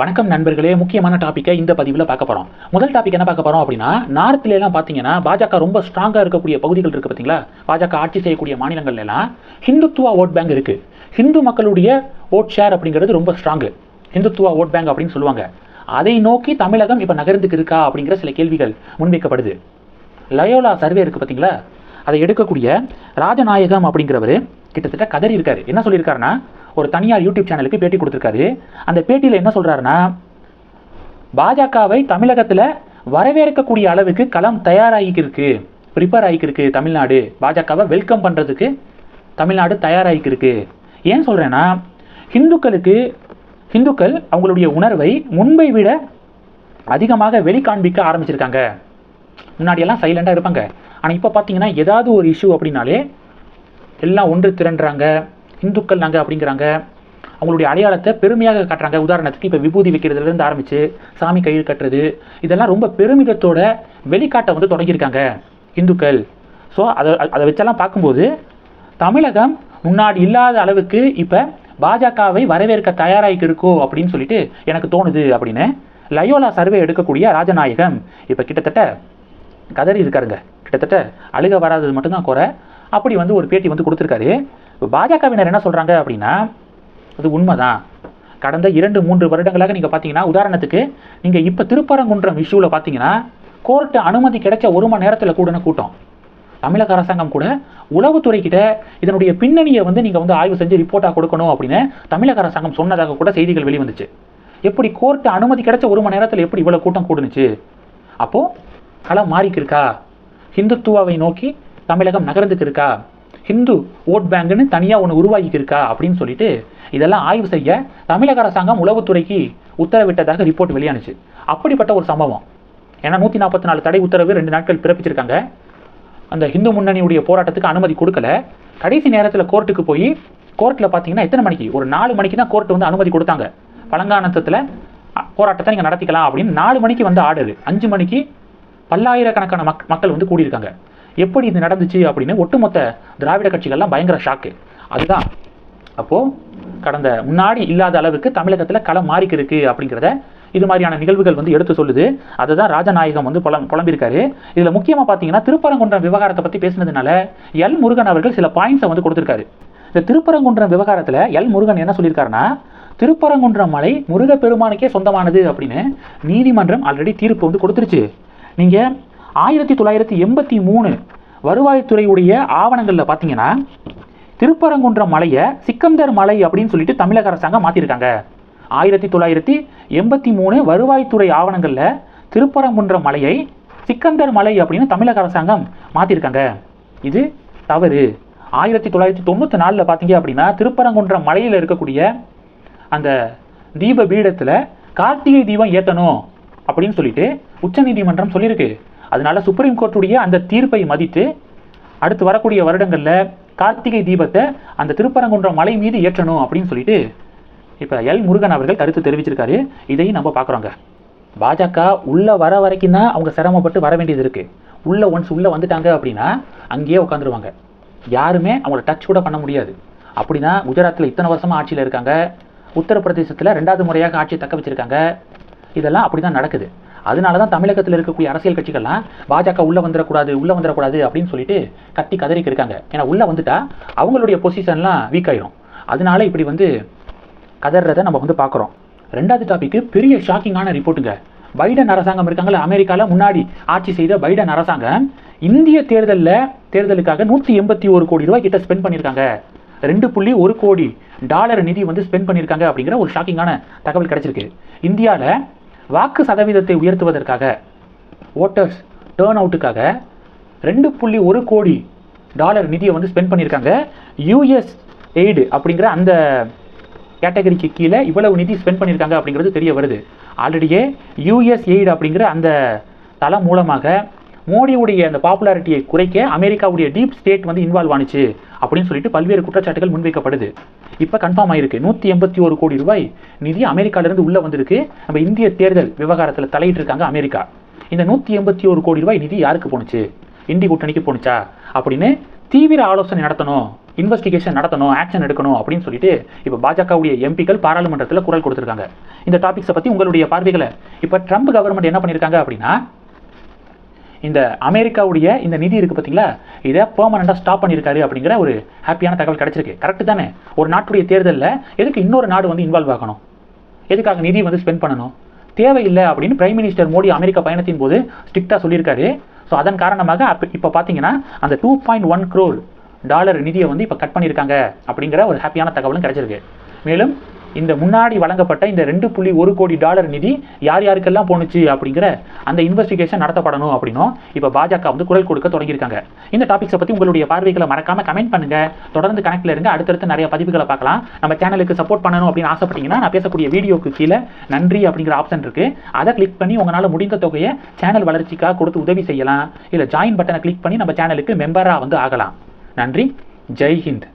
வணக்கம் நண்பர்களே முக்கியமான டாப்பிக்கை இந்த பதிவில் பார்க்க போகிறோம் முதல் டாபிக் என்ன பார்க்க போகிறோம் அப்படின்னா நார்த்ல எல்லாம் பார்த்தீங்கன்னா பாஜக ரொம்ப ஸ்ட்ராங்காக இருக்கக்கூடிய பகுதிகள் இருக்குது பார்த்தீங்களா பாஜக ஆட்சி செய்யக்கூடிய மாநிலங்கள் எல்லாம் ஹிந்துத்துவா ஓட் பேங்க் இருக்குது ஹிந்து மக்களுடைய ஓட் ஷேர் அப்படிங்கிறது ரொம்ப ஸ்ட்ராங்கு ஹிந்துத்துவா ஓட் பேங்க் அப்படின்னு சொல்லுவாங்க. அதை நோக்கி தமிழகம் இப்போ நகர்ந்துக்கு இருக்கா அப்படிங்கிற சில கேள்விகள் முன்வைக்கப்படுது. லயோலா சர்வே இருக்குது பார்த்தீங்களா அதை எடுக்கக்கூடிய ராஜநாயகம் அப்படிங்கிறவர் கிட்டத்தட்ட கதறி இருக்காரு. என்ன சொல்லியிருக்காருன்னா ஒரு தனியார் யூடியூப் சேனலுக்கு பேட்டி கொடுத்துருக்காரு. அந்த பேட்டியில் என்ன சொல்கிறாருன்னா பாஜகவை தமிழகத்தில் வரவேற்கக்கூடிய அளவுக்கு களம் தயாராகிக்கிருக்கு ப்ரிப்பேர் ஆகிக்கிருக்கு தமிழ்நாடு. பாஜகவை வெல்கம் பண்ணுறதுக்கு தமிழ்நாடு தயாராகிக்கிருக்கு. ஏன் சொல்கிறேன்னா ஹிந்துக்களுக்கு ஹிந்துக்கள் அவங்களுடைய உணர்வை முன்பை விட அதிகமாக வெளிக்காண்பிக்க ஆரம்பிச்சிருக்காங்க. முன்னாடியெல்லாம் சைலண்டாக இருப்பாங்க. ஆனால் இப்போ பார்த்தீங்கன்னா ஏதாவது ஒரு இஷ்யூ அப்படின்னாலே எல்லாம் ஒன்று திரண்டுறாங்க. இந்துக்கள் நாங்கள் அப்படிங்கிறாங்க. அவங்களுடைய அடையாளத்தை பெருமையாக காட்டுறாங்க. உதாரணத்துக்கு இப்போ விபூதி வைக்கிறதுலேருந்து ஆரம்பித்து சாமி கயிறு கட்டுறது இதெல்லாம் ரொம்ப பெருமிதத்தோட வெளிக்காட்ட வந்து தொடங்கியிருக்காங்க இந்துக்கள். ஸோ அதை அதை வச்செல்லாம் பார்க்கும்போது தமிழகம் முன்னாடி இல்லாத அளவுக்கு இப்போ பாஜகவை வரவேற்க தயாராகி இருக்கோ அப்படின்னு சொல்லிட்டு எனக்கு தோணுது அப்படின்னு லயோலா சர்வே எடுக்கக்கூடிய ராஜநாயகம். இப்போ கிட்டத்தட்ட கதறி இருக்காருங்க. கிட்டத்தட்ட அழுக வராதது மட்டும்தான் குறை. அப்படி வந்து ஒரு பேட்டி வந்து கொடுத்துருக்காரு. இப்போ பாஜகவினர் என்ன சொல்கிறாங்க அப்படின்னா அது உண்மைதான். கடந்த இரண்டு மூன்று வருடங்களாக நீங்கள் பார்த்தீங்கன்னா உதாரணத்துக்கு நீங்கள் இப்போ திருப்பரங்குன்றம் இஷ்யூவில் பார்த்தீங்கன்னா கோர்ட்டு அனுமதி கிடைச்ச ஒரு மணி நேரத்தில் கூடின கூட்டம்? தமிழக அரசாங்கம் கூட உளவுத்துறைக்கிட்ட இதனுடைய பின்னணியை வந்து நீங்கள் வந்து ஆய்வு செஞ்சு ரிப்போர்ட்டாக கொடுக்கணும் அப்படின்னு தமிழக அரசாங்கம் சொன்னதாக கூட செய்திகள் வெளிவந்துச்சு. எப்படி கோர்ட்டு அனுமதி கிடைச்ச ஒரு மணி நேரத்தில் எப்படி இவ்வளோ கூட்டம் கூடுனுச்சு? அப்போது களம் மாறிக்கு இருக்கா ஹிந்துத்துவாவை நோக்கி தமிழகம் நகர்ந்துக்கு இருக்கா ஹிந்து ஓட் பேங்குன்னு தனியாக ஒன்று உருவாகிக்கு அப்படின்னு சொல்லிட்டு இதெல்லாம் ஆய்வு செய்ய தமிழக அரசாங்கம் உளவுத்துறைக்கு உத்தரவிட்டதாக ரிப்போர்ட் வெளியானுச்சு. அப்படிப்பட்ட ஒரு சம்பவம். ஏன்னா நூற்றி நாற்பத்தி நாலு தடை உத்தரவு ரெண்டு நாட்கள் பிறப்பிச்சிருக்காங்க. அந்த ஹிந்து முன்னணியுடைய போராட்டத்துக்கு அனுமதி கொடுக்கல. கடைசி நேரத்தில் கோர்ட்டுக்கு போய் கோர்ட்டில் பார்த்தீங்கன்னா எத்தனை மணிக்கு? ஒரு நாலு மணிக்கு தான் கோர்ட் வந்து அனுமதி கொடுத்தாங்க. பழங்கானத்தத்தில் போராட்டத்தை நீங்கள் நடத்திக்கலாம் அப்படின்னு நாலு மணிக்கு வந்து ஆர்டர். அஞ்சு மணிக்கு பல்லாயிரக்கணக்கான மக் மக்கள் வந்து கூடியிருக்காங்க. எப்படி இது நடந்துச்சு அப்படின்னு ஒட்டுமொத்த திராவிட கட்சிகள்லாம் பயங்கர ஷாக்கு அதுதான். அப்போது கடந்த முன்னாடி இல்லாத அளவுக்கு தமிழகத்தில் களம் மாறிக்கிருக்கு அப்படிங்கிறத இது மாதிரியான நிகழ்வுகள் வந்து எடுத்து சொல்லுது. அதை தான் ராஜநாயகம் வந்து புலம் புலம்பிருக்காரு இதில் முக்கியமாக பார்த்தீங்கன்னா திருப்பரங்குன்றம் விவகாரத்தை பற்றி பேசினதுனால எல் முருகன் அவர்கள் சில பாயிண்ட்ஸை வந்து கொடுத்துருக்காரு. இந்த திருப்பரங்குன்றம் விவகாரத்தில் எல் முருகன் என்ன சொல்லியிருக்காருன்னா திருப்பரங்குன்றம் மலை முருகப்பெருமானுக்கே சொந்தமானது அப்படின்னு நீதிமன்றம் ஆல்ரெடி தீர்ப்பு வந்து கொடுத்துருச்சு. நீங்கள் ஆயிரத்தி தொள்ளாயிரத்தி எண்பத்தி மூணு வருவாய்த்துறையுடைய ஆவணங்களில் பார்த்தீங்கன்னா திருப்பரங்குன்றம் மலையை சிக்கந்தர் மலை அப்படின்னு சொல்லிட்டு தமிழக அரசாங்கம் மாற்றிருக்காங்க ஆயிரத்தி தொள்ளாயிரத்தி எண்பத்தி மூணு வருவாய்த்துறை ஆவணங்களில் திருப்பரங்குன்றம் மலையை சிக்கந்தர் மலை அப்படின்னு தமிழக அரசாங்கம் மாற்றிருக்காங்க இது தவறு. ஆயிரத்தி தொள்ளாயிரத்தி தொண்ணூற்றி நாலில் பார்த்தீங்க அப்படின்னா திருப்பரங்குன்றம் மலையில் இருக்கக்கூடிய அந்த தீப பீடத்தில் கார்த்திகை தீபம் ஏற்றணும் அப்படின்னு சொல்லிட்டு உச்சநீதிமன்றம் சொல்லியிருக்கு. அதனால சுப்ரீம் கோர்ட்டுடைய அந்த தீர்ப்பை மதித்து அடுத்து வரக்கூடிய வருடங்களில் கார்த்திகை தீபத்தை அந்த திருப்பரங்குன்றம் மலை மீது ஏற்றணும் அப்படின்னு சொல்லிட்டு இப்போ எல் முருகன் அவர்கள் கருத்து தெரிவிச்சிருக்காரு. இதையும் நம்ம பார்க்குறோங்க. பாஜக உள்ளே வர வரைக்கும் தான் அவங்க சிரமப்பட்டு வர வேண்டியது இருக்குது உள்ளே ஒன்ஸ் உள்ளே வந்துட்டாங்க அப்படின்னா அங்கேயே உட்காந்துருவாங்க யாருமே அவங்கள டச் கூட பண்ண முடியாது. அப்படின்னா குஜராத்தில் இத்தனை வருஷமாக ஆட்சியில் இருக்காங்க. உத்தரப்பிரதேசத்தில் ரெண்டாவது முறையாக ஆட்சியை தக்க வச்சிருக்காங்க. இதெல்லாம் அப்படி தான் நடக்குது. அதனால தான் தமிழகத்தில் இருக்கக்கூடிய அரசியல் கட்சிகள்லாம் பாஜக உள்ளே வந்துடக்கூடாது உள்ளே வந்துடக்கூடாது அப்படின்னு சொல்லிட்டு கத்தி கதறிக்கு இருக்காங்க. ஏன்னா உள்ளே வந்துட்டா அவங்களுடைய பொசிஷன்லாம் வீக் ஆயிரும். அதனால இப்படி வந்து கதறதை நம்ம வந்து பார்க்குறோம் ரெண்டாவது டாபிக்கு பெரிய ஷாக்கிங்கான ரிப்போர்ட்டுங்க பைடன் அரசாங்கம் இருக்காங்கல்ல அமெரிக்காவில் முன்னாடி ஆட்சி செய்த பைடன் அரசாங்கம் இந்திய தேர்தலில் தேர்தலுக்காக நூற்றி எண்பத்தி ஒரு கோடி ரூபாய் கிட்ட ஸ்பெண்ட் பண்ணியிருக்காங்க. ரெண்டு புள்ளி ஒரு கோடி டாலர் நிதி வந்து ஸ்பெண்ட் பண்ணியிருக்காங்க அப்படிங்கிற ஒரு ஷாக்கிங்கான தகவல் கிடச்சிருக்கு. இந்தியாவில் வாக்கு சதவீதத்தை உயர்த்துவதற்காக ஓட்டர்ஸ் டேர்ன் அவுட்டுக்காக ரெண்டு புள்ளி ஒரு கோடி டாலர் நிதியை வந்து ஸ்பெண்ட் பண்ணியிருக்காங்க. யூஎஸ் எய்டு அப்படிங்கிற அந்த கேட்டகரிக்கு கீழே இவ்வளவு நிதி ஸ்பெண்ட் பண்ணியிருக்காங்க அப்படிங்கிறது தெரிய வருது. ஆல்ரெடியே யூஎஸ் எய்டு அப்படிங்கிற அந்த தளம் மூலமாக மோடியுடைய அந்த பாப்புலாரிட்டியை குறைக்க அமெரிக்காவுடைய டீப் ஸ்டேட் வந்து இன்வால்வ் ஆனிச்சு அப்படின்னு சொல்லிட்டு பல்வேறு குற்றச்சாட்டுகள் முன்வைக்கப்படுது. இப்போ கன்ஃபார்ம் ஆயிருக்கு. நூற்றி எண்பத்தி ஒரு கோடி ரூபாய் நிதி அமெரிக்காவிலிருந்து உள்ளே வந்திருக்கு. நம்ம இந்திய தேர்தல் விவகாரத்தில் தலையிட்டு இருக்காங்க அமெரிக்கா. இந்த நூற்றி எண்பத்தி ஒரு கோடி ரூபாய் நிதி யாருக்கு போணுச்சு? இந்தி கூட்டணிக்கு போணுச்சா? அப்படின்னு தீவிர ஆலோசனை நடத்தணும் இன்வெஸ்டிகேஷன் நடத்தணும் ஆக்ஷன் எடுக்கணும் அப்படின்னு சொல்லிட்டு இப்போ பாஜகவுடைய எம்பிக்கள் பாராளுமன்றத்தில் குரல் கொடுத்துருக்காங்க. இந்த டாபிக்ஸை பற்றி உங்களுடைய பார்வைகளை இப்போ ட்ரம்ப் கவர்மெண்ட் என்ன பண்ணியிருக்காங்க அப்படின்னா இந்த அமெரிக்காவுடைய இந்த நிதி இருக்குது பார்த்தீங்களா இதை பெர்மனண்டாக ஸ்டாப் பண்ணியிருக்காரு அப்படிங்கிற ஒரு ஹாப்பியான தகவல் கிடச்சிருக்கு. கரெக்டு தானே? ஒரு நாட்டுடைய தேர்தலில் எதுக்கு இன்னொரு நாடு வந்து இன்வால்வ் ஆகணும்? எதுக்காக நிதி வந்து ஸ்பெண்ட் பண்ணணும்? தேவையில்லை அப்படின்னு பிரைம் மினிஸ்டர் மோடி அமெரிக்கா பயணத்தின் போது ஸ்ட்ரிக்டாக சொல்லியிருக்காரு. ஸோ அதன் காரணமாக அப்போ இப்போ பார்த்தீங்கன்னா அந்த two point one crore dollar நிதியை வந்து இப்போ கட் பண்ணியிருக்காங்க அப்படிங்கிற ஒரு ஹாப்பியான தகவலும் கிடச்சிருக்கு. மேலும் இந்த முன்னாடி வழங்கப்பட்ட இந்த ரெண்டு புள்ளி ஒரு கோடி டாலர் நிதி யார் யாருக்கெல்லாம் போணுச்சு அப்படிங்கிற அந்த இன்வெஸ்டிகேஷன் நடத்தப்படணும் அப்படின்னும் இப்போ பாஜக வந்து குரல் கொடுக்க தொடங்கியிருக்காங்க. இந்த டாபிக்ஸை பற்றி உங்களுடைய பார்வைகளை மறக்காம கமெண்ட் பண்ணுங்க. தொடர்ந்து கனெக்ட்ல இருங்க. அடுத்தடுத்து நிறைய பதிவுகளை பார்க்கலாம். நம்ம சேனலுக்கு சப்போர்ட் பண்ணணும் அப்படின்னு ஆசைப்பட்டீங்கன்னா நான் பேசக்கூடிய வீடியோக்கு கீழே நன்றி அப்படிங்கிற ஆப்ஷன் இருக்கு. அதை கிளிக் பண்ணி உங்களால் முடிந்த தொகையை சேனல் வளர்ச்சிக்காக கொடுத்து உதவி செய்யலாம். இல்லை ஜாயின் பட்டனை கிளிக் பண்ணி நம்ம சேனலுக்கு மெம்பராக வந்து ஆகலாம். நன்றி. ஜெய் ஹிந்த்.